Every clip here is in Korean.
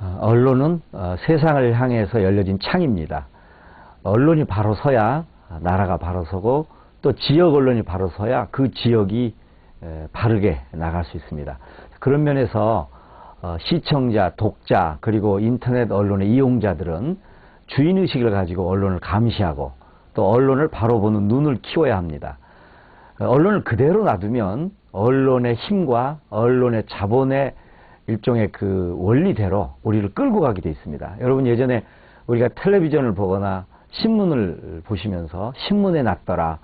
어, 언론은 어, 세상을 향해서 열려진 창입니다. 언론이 바로 서야 나라가 바로 서고 또 지역 언론이 바로 서야 그 지역이 에, 바르게 나갈 수 있습니다. 그런 면에서 어, 시청자, 독자 그리고 인터넷 언론의 이용자들은 주인의식을 가지고 언론을 감시하고 또 언론을 바로 보는 눈을 키워야 합니다. 어, 언론을 그대로 놔두면 언론의 힘과 언론의 자본의 일종의 그 원리대로 우리를 끌고 가게 돼 있습니다. 여러분 예전에 우리가 텔레비전을 보거나 신문을 보시면서 신문에 났더라,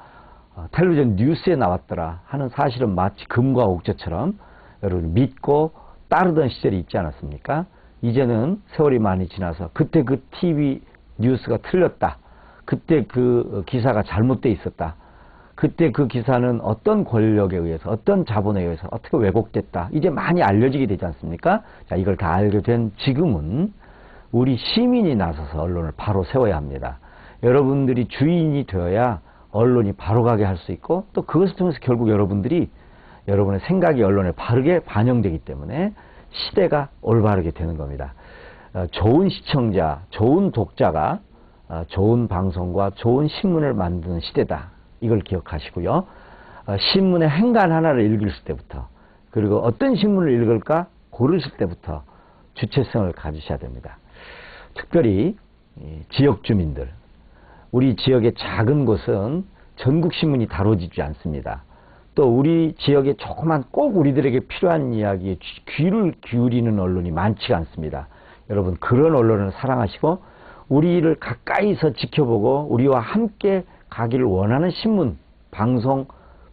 어, 텔레비전 뉴스에 나왔더라 하는 사실은 마치 금과 옥저처럼 여러분 믿고 따르던 시절이 있지 않았습니까? 이제는 세월이 많이 지나서 그때 그 TV 뉴스가 틀렸다. 그때 그 기사가 잘못돼 있었다. 그때 그 기사는 어떤 권력에 의해서 어떤 자본에 의해서 어떻게 왜곡됐다. 이제 많이 알려지게 되지 않습니까? 자, 이걸 다 알게 된 지금은 우리 시민이 나서서 언론을 바로 세워야 합니다. 여러분들이 주인이 되어야 언론이 바로 가게 할 수 있고 또 그것을 통해서 결국 여러분들이 여러분의 생각이 언론에 바르게 반영되기 때문에 시대가 올바르게 되는 겁니다. 어, 좋은 시청자, 좋은 독자가 어, 좋은 방송과 좋은 신문을 만드는 시대다. 이걸 기억하시고요. 어, 신문의 행간 하나를 읽으실 때부터 그리고 어떤 신문을 읽을까 고르실 때부터 주체성을 가지셔야 됩니다. 특별히 이 지역 주민들, 우리 지역의 작은 곳은 전국 신문이 다뤄지지 않습니다. 또 우리 지역에 조그만 꼭 우리들에게 필요한 이야기에 귀- 귀를 기울이는 언론이 많지가 않습니다. 여러분 그런 언론을 사랑하시고 우리를 가까이서 지켜보고 우리와 함께 가기를 원하는 신문, 방송,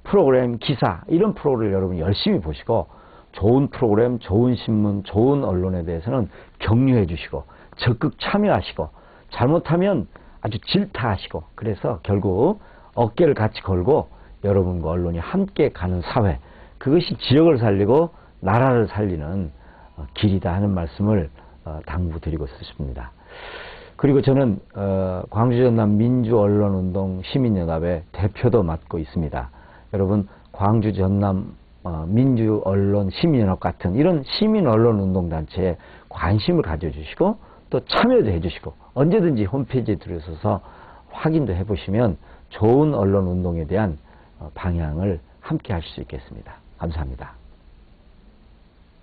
프로그램, 기사 이런 프로를 여러분 열심히 보시고 좋은 프로그램, 좋은 신문, 좋은 언론에 대해서는 격려해 주시고 적극 참여하시고 잘못하면 아주 질타하시고 그래서 결국 어깨를 같이 걸고 여러분과 언론이 함께 가는 사회 그것이 지역을 살리고 나라를 살리는 어, 길이다 하는 말씀을 어, 당부드리고 싶습니다. 그리고 저는 어, 광주 전남 민주 언론 운동 시민연합의 대표도 맡고 있습니다. 여러분 광주 전남 어, 민주 언론 시민연합 같은 이런 시민 언론 운동 단체에 관심을 가져주시고 또 참여도 해주시고 언제든지 홈페이지에 들어서서 확인도 해보시면 좋은 언론 운동에 대한 어, 방향을 함께 할 수 있겠습니다. 감사합니다.